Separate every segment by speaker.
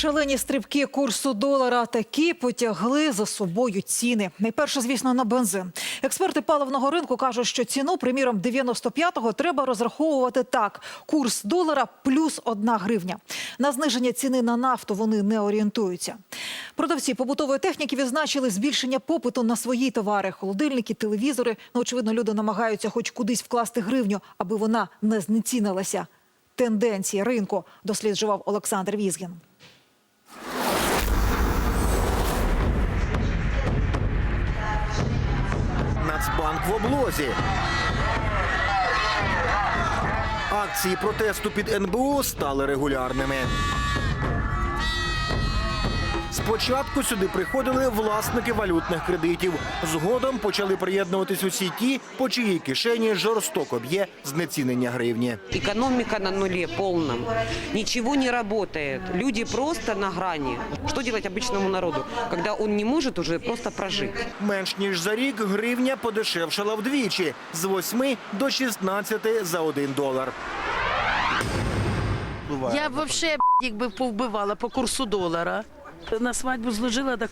Speaker 1: Шалені стрибки курсу долара такі потягли за собою ціни. Найперше, звісно, на бензин. Експерти паливного ринку кажуть, що ціну, приміром, 95-го треба розраховувати так: курс долара плюс одна гривня. На зниження ціни на нафту вони не орієнтуються. Продавці побутової техніки відзначили збільшення попиту на свої товари: холодильники, телевізори. Ну, очевидно, люди намагаються хоч кудись вкласти гривню, аби вона не знецінилася. Тенденції ринку досліджував Олександр Візгін.
Speaker 2: Нацбанк в облозі. Акції протесту під НБУ стали регулярними. Спочатку сюди приходили власники валютних кредитів. Згодом почали приєднуватись усі ті, по чиїй кишені жорстоко б'є знецінення гривні.
Speaker 3: Экономика на нуле полном. Ничего не работает. Люди просто на грани. Что делать обычному народу, когда он не может уже просто прожить?
Speaker 2: Менш ніж за рік гривня подешевшала вдвічі з 8 до 16 за 1 долар.
Speaker 4: Я б вообще, б**, якби повбивала по курсу долара. На свадьбу зложила так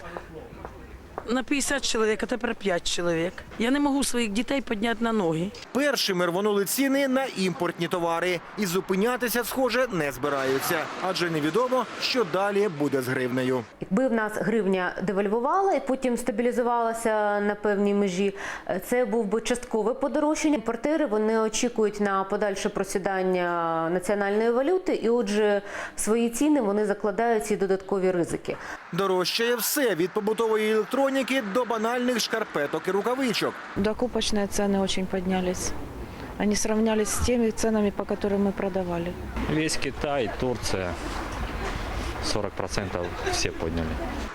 Speaker 4: на 50 чоловік, а тепер 5 чоловік. Я не можу своїх дітей підняти на ноги.
Speaker 2: Першими рвонули ціни на імпортні товари і зупинятися, схоже, не збираються, адже невідомо, що далі буде з гривнею.
Speaker 5: Якби в нас гривня девальвувала і потім стабілізувалася на певній межі, це був би часткове подорожчання. Імпортери вони очікують на подальше просідання національної валюти, і отже, свої ціни вони закладають ці додаткові ризики.
Speaker 2: Дорожчає все від побутової електроніки до банальних шкарпеток і рукавичок.
Speaker 6: Докупочные цены очень поднялись. Они сравнялись с теми ценами, по которым мы продавали.
Speaker 7: Весь Китай, Турция. 40% все подняли.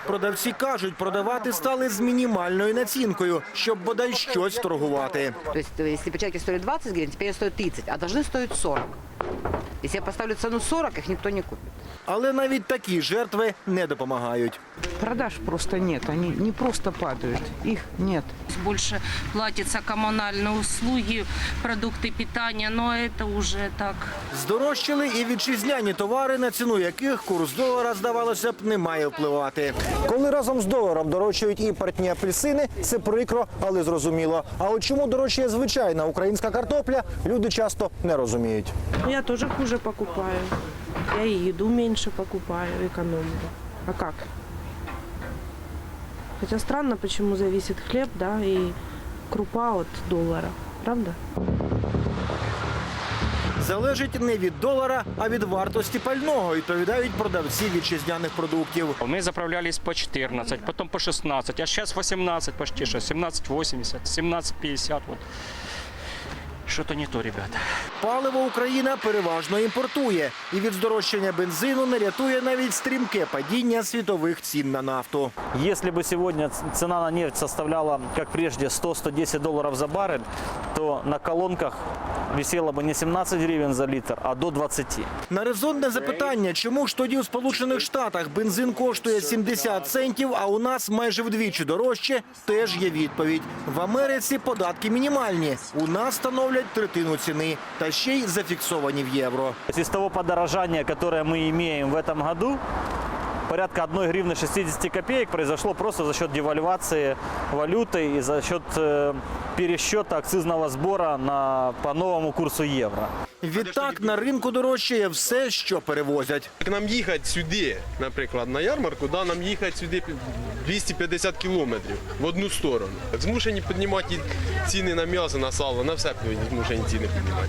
Speaker 2: Продавці кажуть, продавати стали з мінімальною націнкою, щоб бодай щось торгувати.
Speaker 3: То есть, э, если печатки стоят 20 гривен, теперь они стоят 30, а должны стоить 40. Если я поставлю цену 40, их никто не купит.
Speaker 2: Але навіть такі жертви не допомагають.
Speaker 8: Продаж просто нет, они не просто падают, их нет.
Speaker 9: больше платятся коммунальные услуги, продукты питания, но это уже так
Speaker 2: Здорожчали і вітчизняні товари, на ціну яких курс долара, здавалося б, не має впливати. Коли разом з доларом дорожчають імпортні апельсини, це прикро, але зрозуміло. А от чому дорожчає звичайна українська картопля, люди часто не розуміють.
Speaker 10: Я тоже хуже покупаю. Я и еду меньше покупаю, экономлю. А как? Хотя странно, почему зависит хлеб, да, и крупа от доллара. Правда?
Speaker 2: Залежить не від долара, а від вартості пального, відповідають продавці вітчизняних продуктів.
Speaker 7: Мы заправлялись по 14, потом по 16, а сейчас 18 почти что, 17,80, 17,50. Вот. Что-то не то, ребята.
Speaker 2: Паливо Україна переважно імпортує, і від здорожчання бензину не рятує навіть стрімке падіння світових цін на нафту.
Speaker 11: Якщо б сьогодні ц- цена на нефть составляла, як прежде, 100-110 долларов за барель, то на колонках висело бы не 17 гривен за литр, а до 20.
Speaker 2: На резонне запитання, чому ж тоді у Сполучених Штатах бензин коштує 70 центів, а у нас майже вдвічі дорожче, теж є відповідь. В Америці податки мінімальні. У нас становлять третину ціни, та ще й зафіксовані в євро.
Speaker 11: То есть Из того подорожания, которое мы имеем в этом году, порядка 1 гривны 60 копеек произошло просто за счет девальвации валюты и за счет э, пересчета акцизного сбора на, по новому курсу евро.
Speaker 2: Відтак на ринку дорожчає все, що перевозять.
Speaker 12: Як нам їхати сюди, наприклад, на ярмарку, да, нам їхати сюди 250 кілометрів в одну сторону. Змушені піднімати ціни на м'ясо, на сало, на все змушені ціни піднімати.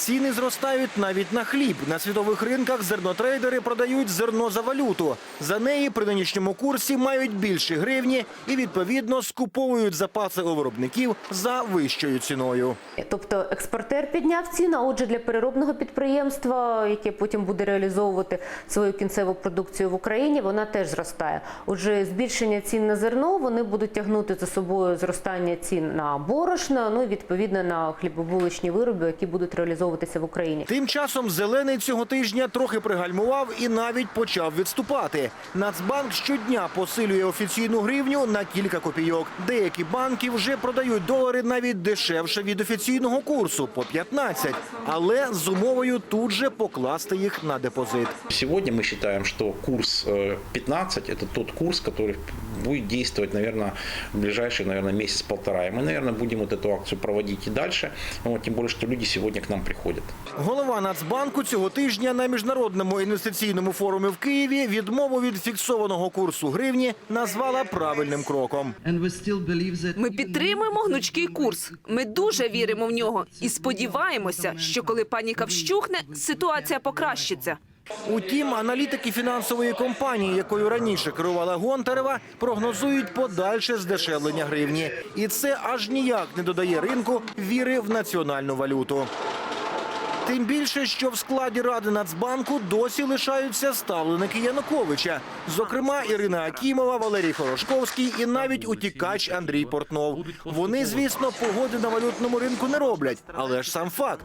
Speaker 2: Ціни зростають навіть на хліб. На світових ринках зернотрейдери продають зерно за валюту. За неї при нинішньому курсі мають більші гривні і відповідно скуповують запаси у виробників за вищою ціною.
Speaker 5: Тобто експортер підняв ціну, а отже, для переробного підприємства, яке потім буде реалізовувати свою кінцеву продукцію в Україні, вона теж зростає. Отже, збільшення цін на зерно вони будуть тягнути за собою зростання цін на борошно, ну і відповідно на хлібобуличні вироби, які будуть реалізовувати реалізовуватися в Україні.
Speaker 2: Тим часом зелений цього тижня трохи пригальмував і навіть почав відступати. Нацбанк щодня посилює офіційну гривню на кілька копійок. Деякі банки вже продають долари навіть дешевше від офіційного курсу по 15, але з умовою тут же покласти їх на депозит.
Speaker 13: Сегодня мы считаем, что курс э, 15 – это тот курс, который будет действовать, наверное, в ближайший, наверное, месяц-полтора. И мы, наверное, будем вот эту акцию проводить и дальше, вот, тем более, что люди сегодня к нам приходят.
Speaker 2: Голова Нацбанку цього тижня на міжнародному інвестиційному форумі в Києві відмову від фіксованого курсу гривні назвала правильним кроком.
Speaker 14: Ми підтримуємо гнучкий курс. Ми дуже віримо в нього і сподіваємося, що коли паніка вщухне, ситуація покращиться.
Speaker 2: Утім, аналітики фінансової компанії, якою раніше керувала Гонтарева, прогнозують подальше здешевлення гривні, і це аж ніяк не додає ринку віри в національну валюту. Тим більше, що в складі ради Нацбанку досі лишаються ставленики Януковича, зокрема Ірина Акімова, Валерій Хорошковський і навіть утікач Андрій Портнов. Вони, звісно, погоди на валютному ринку не роблять, але ж сам факт.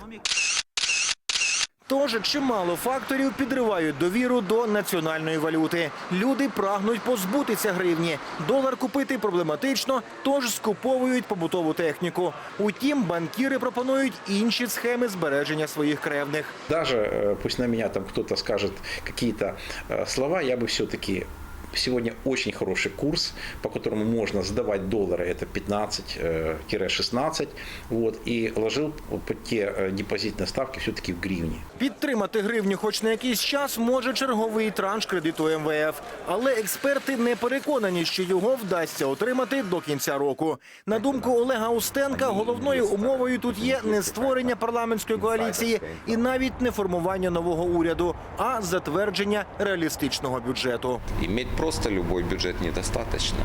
Speaker 2: Тож чимало факторів підривають довіру до національної валюти. Люди прагнуть позбутися гривні. Долар купити проблематично, тож скуповують побутову техніку. Утім, банкіри пропонують інші схеми збереження своїх кревних.
Speaker 13: Даже э, пусть на меня там кто-то скажет какие-то э, слова, я бы все-таки Сегодня очень хороший курс, по которому можно сдавать доллары, это 15-16, вот, и ложил под те э, депозитные ставки все-таки в гривне.
Speaker 2: Підтримати гривню хоч на якийсь час може черговий транш кредиту МВФ. Але експерти не переконані, що його вдасться отримати до кінця року. На думку Олега Устенка, головною умовою тут є не створення парламентської коаліції і навіть не формування нового уряду, а затвердження реалістичного бюджету.
Speaker 15: Иметь просто любой бюджет недостаточно.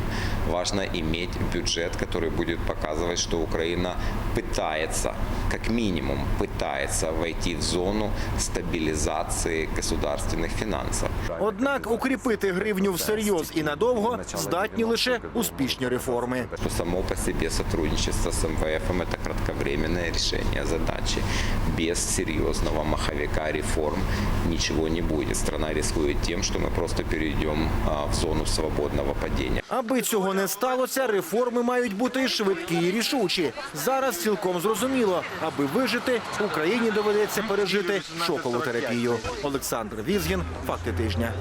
Speaker 15: Важно иметь бюджет, который будет показывать, что Украина пытается, как минимум, пытается войти в зону стабилизации государственных финансов.
Speaker 2: Однак укріпити гривню всерйоз і надовго здатні лише успішні реформи.
Speaker 15: Что само по себе сотрудничество с МВФ – это кратковременное решение задачи. Без серьезного маховика реформ ничего не будет. Страна рискует тем, что мы просто перейдем а, в зону свободного падіння.
Speaker 2: Аби цього не сталося, реформи мають бути швидкі і рішучі. Зараз цілком зрозуміло, аби вижити, Україні доведеться пережити шокову терапію. Олександр Візгін, факти тижня.